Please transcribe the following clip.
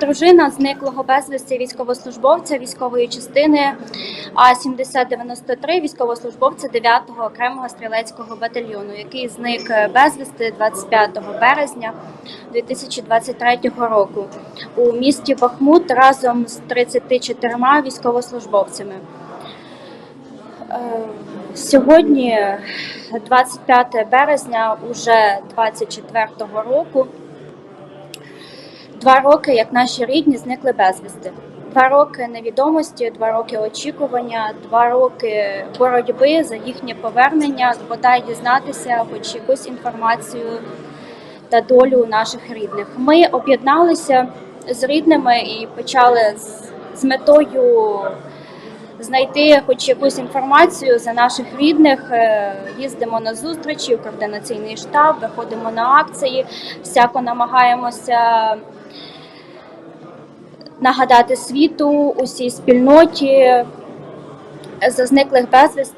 Дружина зниклого безвісти військовослужбовця військової частини А-7093, військовослужбовця 9-го окремого стрілецького батальйону, який зник безвісти 25 березня 2023 року у місті Бахмут разом з 34 військовослужбовцями. Е, Сьогодні, 25 березня, уже 24-го року, Два роки, як наші рідні зникли безвісти. Два роки невідомості, два роки очікування, два роки боротьби за їхнє повернення, бодай дізнатися хоч якусь інформацію та долю наших рідних. Ми об'єдналися з рідними і почали з, з метою знайти хоч якусь інформацію за наших рідних. Е, Їздимо на зустрічі в координаційний штаб, виходимо на акції, всяко намагаємося нагадати світу, усій спільноті за зниклих безвісти.